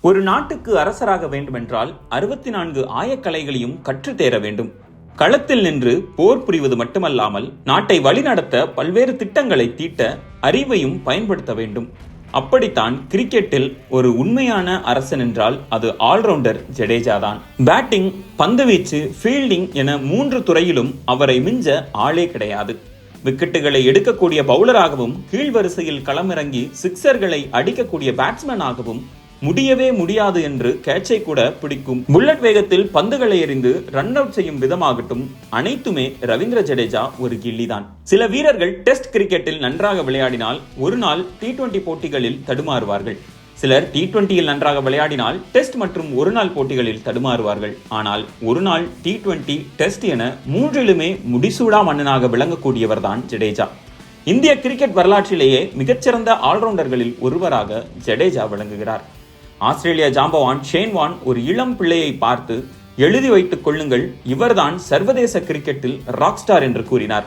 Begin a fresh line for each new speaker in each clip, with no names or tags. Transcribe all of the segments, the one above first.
ஒரு நாட்டுக்கு அரசராக வேண்டுமென்றால் அறுபத்தி நான்கு ஆயக்கலைகளையும் கற்றுத் தேர வேண்டும். களத்தில் நின்று போர் புரிவது மட்டுமல்லாமல் நாட்டை வழிநடத்த பல்வேறு திட்டங்களை தீட்ட அறிவையும் பயன்படுத்த வேண்டும். அப்படித்தான் கிரிக்கெட்டில் ஒரு உண்மையான அரசன் என்றால் அது ஆல்ரவுண்டர் ஜடேஜா தான். பேட்டிங் பந்துவீச்சு ஃபீல்டிங் என மூன்று துறையிலும் அவரை மிஞ்ச ஆளே கிடையாது. விக்கெட்டுகளை எடுக்கக்கூடிய பவுலராகவும் கீழ்வரிசையில் களமிறங்கி சிக்சர்களை அடிக்கக்கூடிய பேட்ஸ்மேனாகவும் முடியவே முடியாது என்று கேட்சை கூட பிடிக்கும். புல்லட் வேகத்தில் பந்துகளை எறிந்து ரன் அவுட் செய்யும் விதமாகட்டும் அனைத்துமே ரவீந்திர ஜடேஜா ஒரு கில்லிதான். சில வீரர்கள் டெஸ்ட் கிரிக்கெட்டில் நன்றாக விளையாடினால் ஒரு நாள் டி டுவெண்டி போட்டிகளில் தடுமாறுவார்கள். சிலர் டி டுவெண்டியில் நன்றாக விளையாடினால் டெஸ்ட் மற்றும் ஒரு நாள் போட்டிகளில் தடுமாறுவார்கள். ஆனால் ஒரு நாள் டி டுவெண்டி டெஸ்ட் என மூன்றிலுமே முடிசூடா மன்னனாக விளங்கக்கூடியவர்தான் ஜடேஜா. இந்திய கிரிக்கெட் வரலாற்றிலேயே மிகச்சிறந்த ஆல்ரவுண்டர்களில் ஒருவராக ஜடேஜா விளங்குகிறார். ஆஸ்திரேலியா ஜாம்பவான் ஷேன் வான் ஒரு இளம் பிள்ளையை பார்த்து எழுதி வைத்துக் கொள்ளுங்கள் இவர்தான் சர்வதேச கிரிக்கெட்டில் ராக் ஸ்டார் என்று கூறினார்.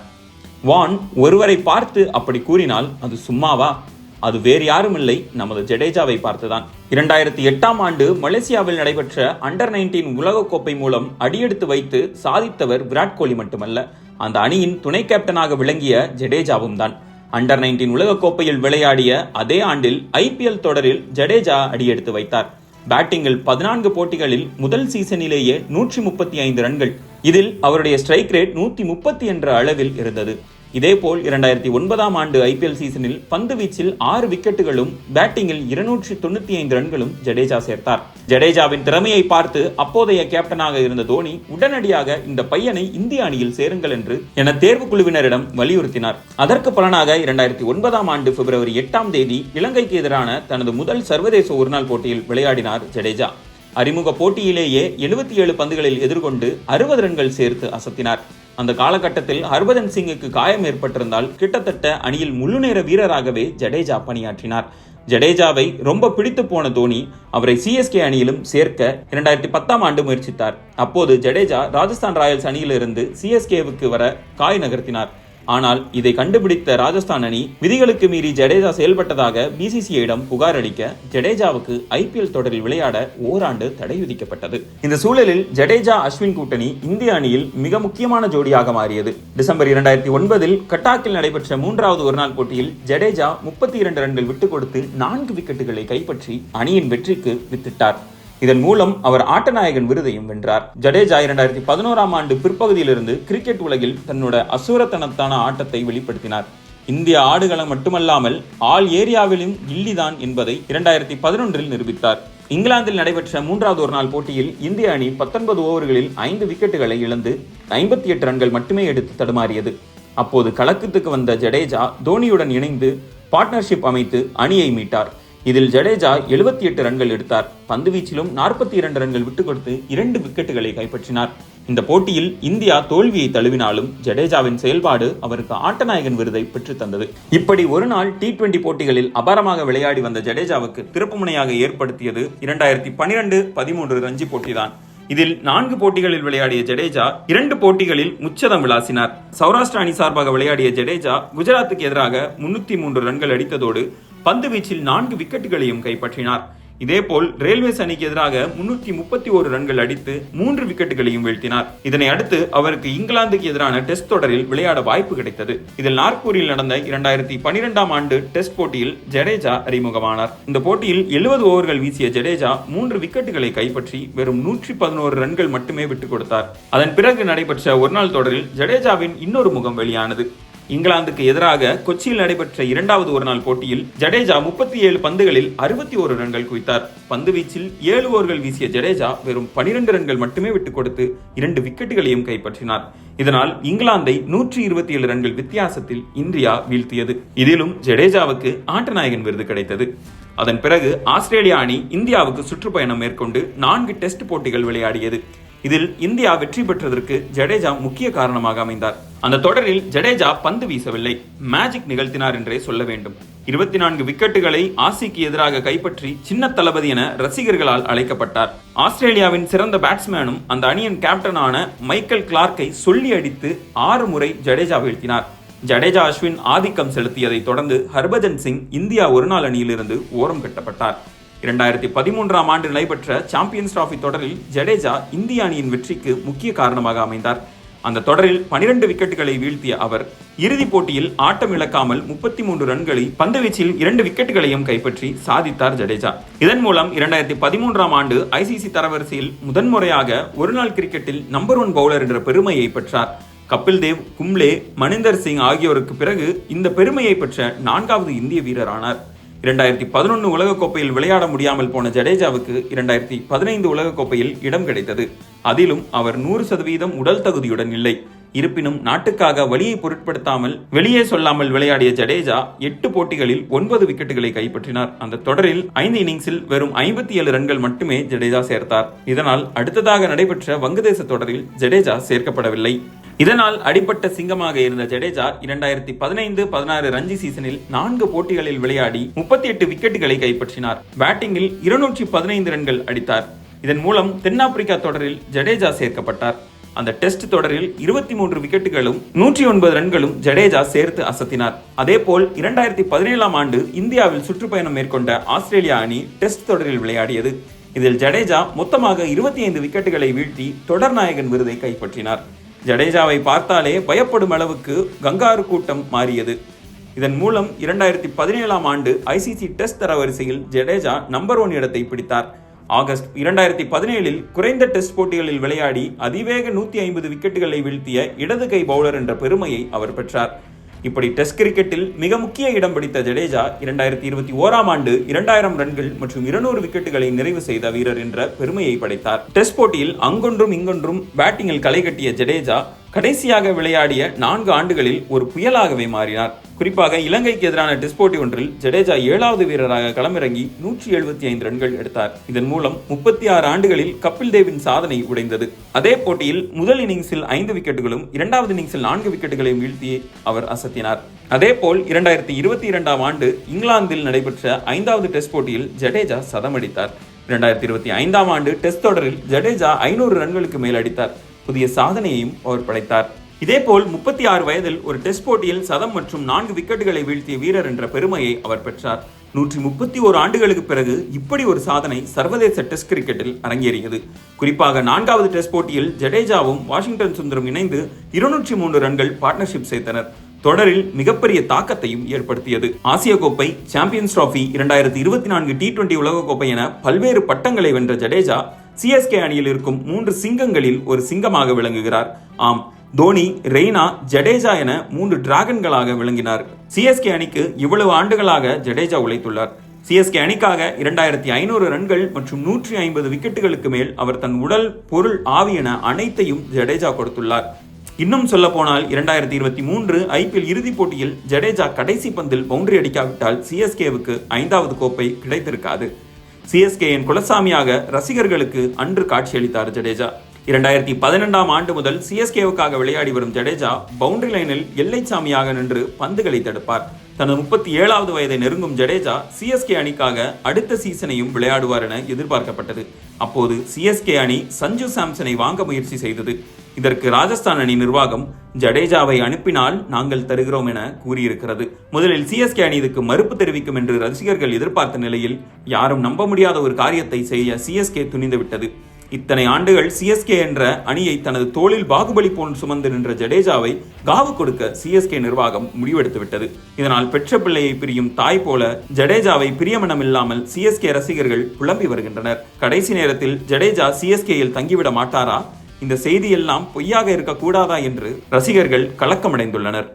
வான் ஒருவரை பார்த்து அப்படி கூறினால் அது சும்மாவா? அது வேறு யாரும் இல்லை. நமது ஜடேஜாவை பார்த்துதான். இரண்டாயிரத்தி எட்டாம் ஆண்டு மலேசியாவில் நடைபெற்ற அண்டர் நைன்டீன் உலகக்கோப்பை மூலம் அடியெடுத்து வைத்து சாதித்தவர் விராட் கோலி மட்டுமல்ல அந்த அணியின் துணை கேப்டனாக விளங்கிய ஜடேஜாவும் தான். அண்டர் நைன்டீன் உலகக்கோப்பையில் விளையாடிய அதே ஆண்டில் ஐபிஎல் தொடரில் ஜடேஜா அடியெடுத்து வைத்தார். பேட்டிங்கில் பதினான்கு போட்டிகளில் முதல் சீசனிலேயே நூற்றி முப்பத்தி ஐந்து ரன்கள். இதில் அவருடைய ஸ்ட்ரைக் ரேட் நூத்தி முப்பத்தி என்ற அளவில் இருந்தது. இதேபோல் இரண்டாயிரத்தி ஒன்பதாம் ஆண்டு ஐபிஎல் சீசனில் பந்து வீச்சில் ஆறு விக்கெட்டுகளும் பேட்டிங்கில் இருநூற்றி தொண்ணூத்தி ஐந்து ரன்களும் ஜடேஜா சேர்த்தார். ஜடேஜாவின் திறமையை பார்த்து அப்போதைய கேப்டனாக இருந்த தோனி உடனடியாக இந்த பையனை இந்திய அணியில் சேருங்கள் என்று என தேர்வு குழுவினரிடம் வலியுறுத்தினார். அதற்கு பலனாக இரண்டாயிரத்தி ஒன்பதாம் ஆண்டு பிப்ரவரி எட்டாம் தேதி இலங்கைக்கு எதிரான தனது முதல் சர்வதேச ஒருநாள் போட்டியில் விளையாடினார் ஜடேஜா. அறிமுக போட்டியிலேயே எழுபத்தி ஏழு பந்துகளில் எதிர்கொண்டு அறுபது ரன்கள் சேர்த்து அசத்தினார். அந்த காலகட்டத்தில் ஹர்பஜன் சிங்குக்கு காயம் ஏற்பட்டிருந்தால் கிட்டத்தட்ட அணியில் முழுநேர வீரராகவே ஜடேஜா பணியாற்றினார். ஜடேஜாவை ரொம்ப பிடித்து போன தோனி அவரை சிஎஸ்கே அணியிலும் சேர்க்க இரண்டாயிரத்தி பத்தாம் ஆண்டு முயற்சித்தார். அப்போது ஜடேஜா ராஜஸ்தான் ராயல்ஸ் அணியிலிருந்து சிஎஸ்கேவுக்கு வர காய் நகர்த்தினார். ஆனால் இதை கண்டுபிடித்த ராஜஸ்தான் அணி விதிகளுக்கு மீறி ஜடேஜா செயல்பட்டதாக பிசிசிஐடம் புகார் அளிக்க ஜடேஜாவுக்கு ஐபிஎல் தொடரில் விளையாட ஓராண்டு தடை விதிக்கப்பட்டது. இந்த சூழலில் ஜடேஜா அஸ்வின் கூட்டணி இந்திய அணியில் மிக முக்கியமான ஜோடியாக மாறியது. டிசம்பர் இரண்டாயிரத்தி ஒன்பதில் கட்டாக்கில் நடைபெற்ற மூன்றாவது ஒருநாள் போட்டியில் ஜடேஜா முப்பத்தி இரண்டு ரன்கள் விட்டுக் கொடுத்து நான்கு விக்கெட்டுகளை கைப்பற்றி அணியின் வெற்றிக்கு வித்திட்டார். இதன் மூலம் அவர் ஆட்டநாயகன் விருதையும் வென்றார். ஜடேஜா இரண்டாயிரத்தி பதினோராம் ஆண்டு பிற்பகுதியிலிருந்து கிரிக்கெட் உலகில் தன்னோட அசூரத்தனத்தான ஆட்டத்தை வெளிப்படுத்தினார். இந்திய ஆடுகளம் மட்டுமல்லாமல் ஆல் ஏரியாவிலும் கில்லிதான் என்பதை இரண்டாயிரத்தி பதினொன்றில் நிரூபித்தார். இங்கிலாந்தில் நடைபெற்ற மூன்றாவது ஒரு நாள் போட்டியில் இந்திய அணி பத்தொன்பது ஓவர்களில் ஐந்து விக்கெட்டுகளை இழந்து ஐம்பத்தி எட்டு ரன்கள் மட்டுமே எடுத்து தடுமாறியது. அப்போது கலக்கத்துக்கு வந்த ஜடேஜா தோனியுடன் இணைந்து பார்ட்னர்ஷிப் அமைத்து அணியை மீட்டார். இதில் ஜடேஜா எழுபத்தி எட்டு ரன்கள் எடுத்தார். பந்து வீச்சிலும் நாற்பத்தி இரண்டு ரன்கள் விட்டுக் கொடுத்து இரண்டு விக்கெட்டுகளை கைப்பற்றினார். இந்த போட்டியில் இந்தியா தோல்வியை தழுவினாலும் ஜடேஜாவின் செயல்பாடு அவருக்கு ஆட்டநாயகன் விருதை பெற்று தந்தது. இப்படி ஒரு நாள் டி டுவெண்டி போட்டிகளில் அபாரமாக விளையாடி வந்த ஜடேஜாவுக்கு திருப்புமுனையாக ஏற்படுத்தியது இரண்டாயிரத்தி பனிரெண்டு பதிமூன்று ரஞ்சி போட்டிதான். இதில் நான்கு போட்டிகளில் விளையாடிய ஜடேஜா இரண்டு போட்டிகளில் முச்சதம் விளாசினார். சௌராஷ்டிரா அணி சார்பாக விளையாடிய ஜடேஜா குஜராத்துக்கு எதிராக முன்னூத்தி மூன்று ரன்கள் அடித்ததோடு பந்து வீச்சில் நான்கு விக்கெட்டுகளையும் கைப்பற்றினார். இதேபோல் ரயில்வேஸ் அணிக்கு எதிராக முன்னூற்றி முப்பத்தி ஒரு ரன்கள் அடித்து மூன்று விக்கெட்டுகளையும் வீழ்த்தினார். இதனை அடுத்து அவருக்கு இங்கிலாந்துக்கு எதிரான டெஸ்ட் தொடரில் விளையாட வாய்ப்பு கிடைத்தது. இதில் நாக்பூரில் நடந்த இரண்டாயிரத்தி பனிரெண்டாம் ஆண்டு டெஸ்ட் போட்டியில் ஜடேஜா அறிமுகமானார். இந்த போட்டியில் எழுபது ஓவர்கள் வீசிய ஜடேஜா மூன்று விக்கெட்டுகளை கைப்பற்றி வெறும் நூற்றி பதினோரு ரன்கள் மட்டுமே விட்டுக் கொடுத்தார். அதன் பிறகு நடைபெற்ற ஒருநாள் தொடரில் ஜடேஜாவின் இன்னொரு முகம் வெளியானது. இங்கிலாந்துக்கு எதிராக கொச்சியில் நடைபெற்ற இரண்டாவது ஒருநாள் போட்டியில் ஜடேஜா முப்பத்தி ஏழு பந்துகளில் அறுபத்தி ஒரு ரன்கள் குவித்தார். பந்து வீச்சில் ஏழு ஓவர்கள் வீசிய ஜடேஜா வெறும் பனிரெண்டு ரன்கள் மட்டுமே விட்டுக் கொடுத்து இரண்டு விக்கெட்டுகளையும் கைப்பற்றினார். இதனால் இங்கிலாந்தை நூற்றி இருபத்தி ஏழு ரன்கள் வித்தியாசத்தில் இந்தியா வீழ்த்தியது. இதிலும் ஜடேஜாவுக்கு ஆட்டநாயகன் விருது கிடைத்தது. அதன் பிறகு ஆஸ்திரேலியா அணி இந்தியாவுக்கு சுற்றுப்பயணம் மேற்கொண்டு நான்கு டெஸ்ட் போட்டிகள் விளையாடியது. இதில் இந்தியா வெற்றி பெற்றதற்கு ஜடேஜா முக்கிய காரணமாக அமைந்தார். அந்த தொடரில் ஜடேஜா பந்து வீசவில்லை. மேஜிக் நிகழ்த்தினார் என்றே சொல்ல வேண்டும். இருபத்தி நான்கு விக்கெட்டுகளை ஆசிக்கு எதிராக கைப்பற்றி சின்ன தளபதி என ரசிகர்களால் அழைக்கப்பட்டார். ஆஸ்திரேலியாவின் சிறந்த பேட்ஸ்மேனும் அந்த அணியின் கேப்டனான மைக்கேல் கிளார்க்கை சொல்லி அடித்து ஆறு முறை ஜடேஜா வீழ்த்தினார். ஜடேஜா அஸ்வின் ஆதிக்கம் செலுத்தியதை தொடர்ந்து ஹர்பஜன் சிங் இந்தியா ஒருநாள் அணியிலிருந்து ஓரம் கட்டப்பட்டார். இரண்டாயிரத்தி பதிமூன்றாம் ஆண்டு நடைபெற்ற சாம்பியன்ஸ் டிராஃபி தொடரில் ஜடேஜா இந்திய அணியின் வெற்றிக்கு முக்கிய காரணமாக அமைந்தார். அந்த தொடரில் 12 விக்கெட்டுகளை வீழ்த்திய அவர் இறுதிப் போட்டியில் ஆட்டம் இழக்காமல் முப்பத்தி மூன்று ரன்களை பந்துவீச்சில் இரண்டு விக்கெட்டுகளையும் கைப்பற்றி சாதித்தார் ஜடேஜா. இதன் மூலம் இரண்டாயிரத்தி பதிமூன்றாம் ஆண்டு ஐசிசி தரவரிசையில் முதன்முறையாக ஒருநாள் கிரிக்கெட்டில் நம்பர் ஒன் பவுலர் என்ற பெருமையை பெற்றார். கபில் தேவ் கும்ளே மனிந்தர் சிங் ஆகியோருக்கு பிறகு இந்த பெருமையை பெற்ற நான்காவது இந்திய வீரர் ஆனார் இரண்டாயிரத்தி பதினொன்று உலகக்கோப்பையில் விளையாட முடியாமல் போன ஜடேஜாவுக்கு இரண்டாயிரத்தி பதினைந்து உலகக்கோப்பையில் இடம் கிடைத்தது. அதிலும் அவர் நூறு சதவீதம் உடல் தகுதியுடன் இல்லை. இருப்பினும் நாட்டுக்காக வழியை பொருட்படுத்தாமல் வெளியே சொல்லாமல் விளையாடிய ஜடேஜா எட்டு போட்டிகளில் ஒன்பது விக்கெட்டுகளை கைப்பற்றினார். அந்த தொடரில் ஐந்து இன்னிங்ஸில் வெறும் ஐம்பத்தி ஏழு ரன்கள் மட்டுமே ஜடேஜா சேர்த்தார். இதனால் அடுத்ததாக நடைபெற்ற வங்கதேச தொடரில் ஜடேஜா சேர்க்கப்படவில்லை. இதனால் அடிப்பட்ட சிங்கமாக இருந்த ஜடேஜா இரண்டாயிரத்தி பதினைந்து பதினாறு ரஞ்சி சீசனில் நான்கு போட்டிகளில் விளையாடி முப்பத்தி எட்டு விக்கெட்டுகளை கைப்பற்றினார். பேட்டிங்கில் இருநூற்றி பதினைந்து ரன்கள் அடித்தார். இதன் மூலம் தென்னாப்பிரிக்கா தொடரில் ஜடேஜா சேர்க்கப்பட்டார். அந்த டெஸ்ட் தொடரில் இருபத்தி மூன்று விக்கெட்டுகளும் நூற்றி ஒன்பது ரன்களும் ஜடேஜா சேர்த்து அசத்தினார். அதேபோல் இரண்டாயிரத்தி பதினேழாம் ஆண்டு இந்தியாவில் சுற்றுப்பயணம் மேற்கொண்ட ஆஸ்திரேலியா அணி டெஸ்ட் தொடரில் விளையாடியது. இதில் ஜடேஜா மொத்தமாக இருபத்தி ஐந்து விக்கெட்டுகளை வீழ்த்தி தொடர் நாயகன் விருதை கைப்பற்றினார். ஜடேஜாவை பார்த்தாலே பயப்படும் அளவுக்கு கங்காரு கூட்டம் மாறியது. இதன் மூலம் இரண்டாயிரத்தி பதினேழாம் ஆண்டு ஐசிசி டெஸ்ட் தரவரிசையில் ஜடேஜா நம்பர் ஒன் இடத்தை பிடித்தார். ஆகஸ்ட் இரண்டாயிரத்தி பதினேழில் குறைந்த டெஸ்ட் போட்டிகளில் விளையாடி அதிவேக நூத்தி ஐம்பது விக்கெட்டுகளை வீழ்த்திய இடது கை பவுலர் என்ற பெருமையை அவர் பெற்றார். இப்படி டெஸ்ட் கிரிக்கெட்டில் மிக முக்கிய இடம் பிடித்த ஜடேஜா இரண்டாயிரத்தி இருபத்தி ஓராம் ஆண்டு இரண்டாயிரம் ரன்கள் மற்றும் இருநூறு விக்கெட்டுகளை நிறைவு செய்த வீரர் என்ற பெருமையை படைத்தார். டெஸ்ட் போட்டியில் அங்கொன்றும் இங்கொன்றும் பேட்டிங்கில் களை கட்டிய ஜடேஜா கடைசியாக விளையாடிய நான்கு ஆண்டுகளில் ஒரு புயலாகவே மாறினார். குறிப்பாக இலங்கைக்கு எதிரான டெஸ்ட் போட்டி ஒன்றில் ஜடேஜா ஏழாவது வீரராக களமிறங்கி நூற்றி எழுபத்தி ஐந்து ரன்கள் எடுத்தார். இதன் மூலம் முப்பத்தி ஆறு ஆண்டுகளில் கபில் தேவின் சாதனை உடைந்தது. அதே போட்டியில் முதல் இன்னிங்ஸில் ஐந்து விக்கெட்டுகளும் இரண்டாவது இன்னிங்ஸில் நான்கு விக்கெட்டுகளையும் வீழ்த்தி அவர் அசத்தினார். அதேபோல் இரண்டாயிரத்தி இருபத்தி இரண்டாம் ஆண்டு இங்கிலாந்தில் நடைபெற்ற ஐந்தாவது டெஸ்ட் போட்டியில் ஜடேஜா சதமடித்தார் இரண்டாயிரத்தி இருபத்தி ஐந்தாம் ஆண்டு டெஸ்ட் தொடரில் ஜடேஜா ஐநூறு ரன்களுக்கு மேல் அடித்தார். புதிய சாதனையையும் அவர் படைத்தார். இதேபோல் முப்பத்தி ஆறு வயதில் ஒரு டெஸ்ட் போட்டியில் சதம் மற்றும் நான்கு விக்கெட்டுகளை வீழ்த்திய வீரர் என்ற பெருமையை அவர் பெற்றார். நூற்றி முப்பத்தி ஓரு ஆண்டுகளுக்கு பிறகு இப்படி ஒரு சாதனை சர்வதேச டெஸ்ட் கிரிக்கெட்டில் அரங்கேறியது. குறிப்பாக நான்காவது டெஸ்ட் போட்டியில் ஜடேஜாவும் வாஷிங்டன் சுந்தரும் இணைந்து இருநூற்றி மூன்று ரன்கள் பார்ட்னர்ஷிப் செய்தனர். தொடரில் மிகப்பெரிய தாக்கத்தையும் ஏற்படுத்தியது. ஆசிய கோப்பை சாம்பியன்ஸ் டிராஃபி இரண்டாயிரத்தி இருபத்தி நான்கு டி டுவெண்டி உலகக்கோப்பை என பல்வேறு பட்டங்களை வென்ற ஜடேஜா சிஎஸ்கே அணியில் இருக்கும் மூன்று சிங்கங்களில் ஒரு சிங்கமாக விளங்குகிறார். ஆம் தோனி ரெய்னா ஜடேஜா என மூன்று டிராகன்களாக விளங்கினார். சிஎஸ்கே அணிக்கு இவ்வளவு ஆண்டுகளாக ஜடேஜா உழைத்துள்ளார். சிஎஸ்கே அணிக்காக இரண்டாயிரத்தி ஐநூறு ரன்கள் மற்றும் நூற்றி ஐம்பது விக்கெட்டுகளுக்கு மேல் அவர் தன் உடல் பொருள் ஆவி என அனைத்தையும் ஜடேஜா கொடுத்துள்ளார். இன்னும் சொல்ல போனால் இரண்டாயிரத்தி இருபத்தி மூன்று ஐபிஎல் இறுதிப் போட்டியில் ஜடேஜா கடைசி பந்தில் பவுண்டரி அடிக்காவிட்டால் சிஎஸ்கேவுக்கு ஐந்தாவது கோப்பை கிடைத்திருக்காது. சிஎஸ்கேயின் குலசாமியாக ரசிகர்களுக்கு அன்று காட்சியளித்தார் ஜடேஜா. இரண்டாயிரத்தி பதினெண்டாம் ஆண்டு முதல் சிஎஸ்கேவுக்காக விளையாடி வரும் ஜடேஜா பவுண்டரி லைனில் எல்லைச்சாமியாக நின்று பந்துகளை தடுப்பார். தனது முப்பத்தி ஏழாவது வயதை நெருங்கும் ஜடேஜா சிஎஸ்கே அணிக்காக அடுத்த சீசனையும் விளையாடுவார் என எதிர்பார்க்கப்பட்டது. அப்போது சிஎஸ்கே அணி சஞ்சு சாம்சனை வாங்க முயற்சி செய்தது. இதற்கு ராஜஸ்தான் அணி நிர்வாகம் ஜடேஜாவை அனுப்பினால் நாங்கள் தருகிறோம் என கூறியிருக்கிறது. முதலில் சிஎஸ்கே அணி இதுக்கு மறுப்பு தெரிவிக்கும் என்று ரசிகர்கள் எதிர்பார்த்த நிலையில் யாரும் நம்ப முடியாத ஒரு காரியத்தை செய்ய சிஎஸ்கே துணிந்து விட்டது இத்தனை ஆண்டுகள் சிஎஸ்கே என்ற அணியை தனது தோளில் பாகுபலி போல் சுமந்து நின்ற ஜடேஜாவை காவு கொடுக்க சிஎஸ்கே நிர்வாகம் முடிவெடுத்து விட்டது. இதனால் பெற்ற பிள்ளையை பிரியும் தாய் போல ஜடேஜாவை பிரியமனமில்லாமல் சிஎஸ்கே ரசிகர்கள் புலம்பி வருகின்றனர். கடைசி நேரத்தில் ஜடேஜா சிஎஸ்கேயில் தங்கிவிட மாட்டாரா? இந்த செய்தியெல்லாம் பொய்யாக இருக்கக்கூடாதா என்று ரசிகர்கள் கலக்கமடைந்துள்ளனர்.